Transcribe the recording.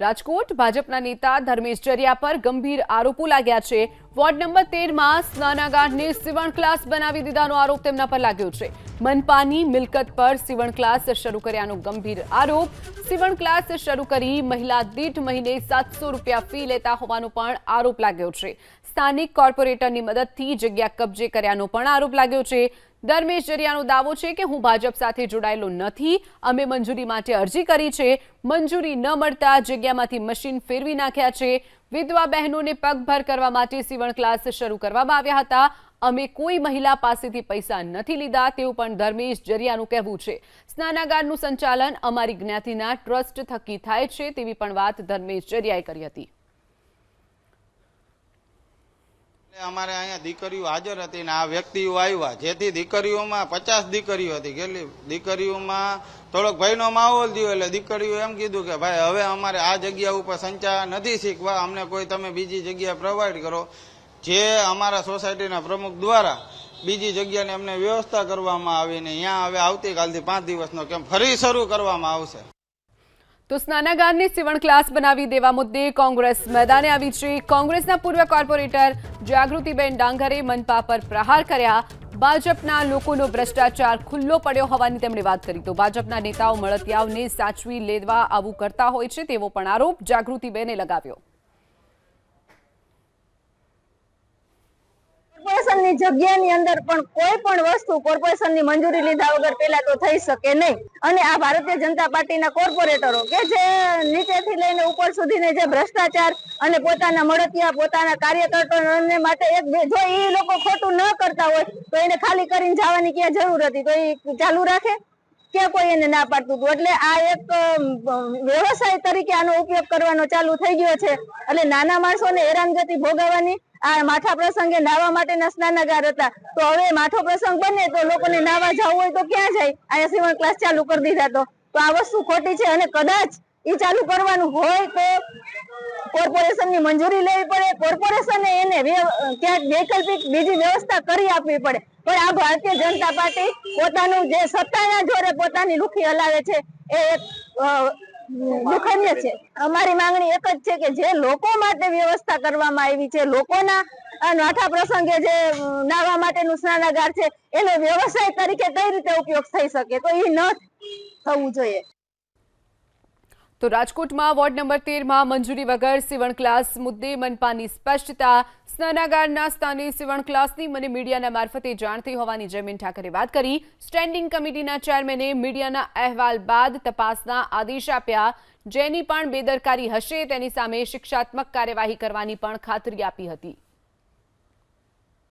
રાજકોટ ભાજપના નેતા ધર્મેશ જરિયા પર ગંભીર આરોપો લાગ્યા છે. વોર્ડ નંબર તેરમાં સ્નાનાગારને સીવણ ક્લાસ બનાવી દીધાનો આરોપ તેમના પર લાગ્યો છે. મનપાની મિલકત પર સીવણ ક્લાસ શરૂ કર્યાનો ગંભીર આરોપ. સીવણ ક્લાસ શરૂ કરી મહિલા દીઠ મહિને સાતસો રૂપિયા ફી લેતા હોવાનો પણ આરોપ લાગ્યો છે. સ્થાનિક કોર્પોરેટરની મદદથી જગ્યા કબજે કર્યાનો પણ આરોપ લાગ્યો છે. ધર્મેશ જરિયાનો દાવો છે કે હું ભાજપ સાથે જોડાયેલો નથી. અમે મંજૂરી માટે અરજી કરી છે. મંજૂરી ન મળતા જગ્યામાંથી મશીન ફેરવી નાખ્યા છે. વિધવા બહેનોને પગભર કરવા માટે સીવણ ક્લાસ શરૂ કરવામાં આવ્યા હતા. અમે કોઈ મહિલા પાસેથી પૈસા નથી લીધા, તેવું પણ ધર્મેશ જરિયાનું કહેવું છે. સ્નાનાગારનું સંચાલન અમારી જ્ઞાતિના ટ્રસ્ટ થકી થાય છે, તેવી પણ વાત ધર્મેશ જરિયાએ કરી હતી એટલે અમારે અહીંયા દીકરીઓ હાજર હતી ને આ વ્યક્તિઓ આવ્યા. જેથી દીકરીઓમાં પચાસ દીકરીઓ હતી. કેટલી? દીકરીઓમાં થોડોક ભયનો માહોલ થયો એટલે દીકરીઓ એમ કીધું કે, ભાઈ, હવે અમારે આ જગ્યા ઉપર સંચા નથી શીખવા. અમને કોઈ તમે બીજી જગ્યા પ્રોવાઈડ કરો. જે અમારા સોસાયટીના પ્રમુખ દ્વારા બીજી જગ્યાની અમને વ્યવસ્થા કરવામાં આવી ને અહીંયા હવે આવતીકાલથી પાંચ દિવસનો કેમ ફરી શરૂ કરવામાં આવશે. તો સ્નાનાગારને સીવણ ક્લાસ બનાવી દેવા મુદ્દે કોંગ્રેસ મેદાને આવી છે. કોંગ્રેસના પૂર્વ કોર્પોરેટર જાગૃતિબેન ડાંગરે મનપા પર પ્રહાર કર્યા. ભાજપના લોકોનો ભ્રષ્ટાચાર ખુલ્લો પડ્યો હોવાની તેમણે વાત કરી. તો ભાજપના નેતાઓ મળતિયાઓને સાચવી લેવા આવું કરતા હોય છે તેવો પણ આરોપ જાગૃતિબેને લગાવ્યો. કોર્પોરેશનની જગ્યાની અંદર પણ કોઈ પણ વસ્તુ કોર્પોરેશનની મંજૂરી લીધા વગર પેલા તો થઈ શકે નહીં. અને આ ભારતીય જનતા પાર્ટીના કોર્પોરેટરો કે જે નીચેથી લઈને ઉપર સુધીને જે ભ્રષ્ટાચાર અને પોતાના મળતિયા, પોતાના કાર્યકર્તાઓને માટે એક જો એ લોકો ખોટું ન કરતા હોય, તો એને ખાલી કરીને જવાની ક્યાં જરૂર હતી? તો એ ચાલુ રાખે? કે કોઈ એને ના પાડતું હતું? એટલે આ એક વ્યવસાય તરીકે આનો ઉપયોગ કરવાનો ચાલુ થઈ ગયો છે. એટલે નાના માણસોને હેરાનગતિ ભોગવવાની આ માઠા પ્રસંગે નાવા માટેના સ્નાનાગાર હતા. તો હવે માઠો પ્રસંગ બને તો લોકોને નાવા જવું હોય તો ક્યાં જાય? અહીંયા સીવણ ક્લાસ ચાલુ કરી દીધા તો. આ વસ્તુ ખોટી છે અને કદાચ એ ચાલુ કરવાનું હોય તો કોર્પોરેશનની મંજૂરી લેવી પડે. કોર્પોરેશને એને ક્યાંક વૈકલ્પિક બીજી વ્યવસ્થા કરી આપવી પડે. પણ આ ભારતીય જનતા પાર્ટી પોતાનું જે સત્તાના જોરે પોતાની લુખી હલાવે છે, એ દુઃખનીય છે. અમારી માંગણી એક જ છે કે જે લોકો માટે વ્યવસ્થા કરવામાં આવી છે, લોકોના નાઠા પ્રસંગે જે નાવા માટેનું સ્નાનાગાર છે, એનો વ્યવસાય તરીકે કઈ રીતે ઉપયોગ થઈ શકે? તો એ ન થવું જોઈએ. તો રાજકોટમાં વોર્ડ નંબર તેરમાં મંજૂરી વગર સીવણ ક્લાસ મુદ્દે મનપાની સ્પષ્ટતા સ્નાનાગારના સ્થાને સીવણ ક્લાસની મને મીડિયાના મારફતે જાણતી હોવાની જયમીન ઠાકરે વાત કરી. સ્ટેન્ડિંગ કમિટીના ચેરમેને મીડિયાના અહેવાલ બાદ તપાસના આદેશ આપ્યા. જેની પણ બેદરકારી હશે તેની સામે શિક્ષાત્મક કાર્યવાહી કરવાની પણ ખાતરી આપી હતી.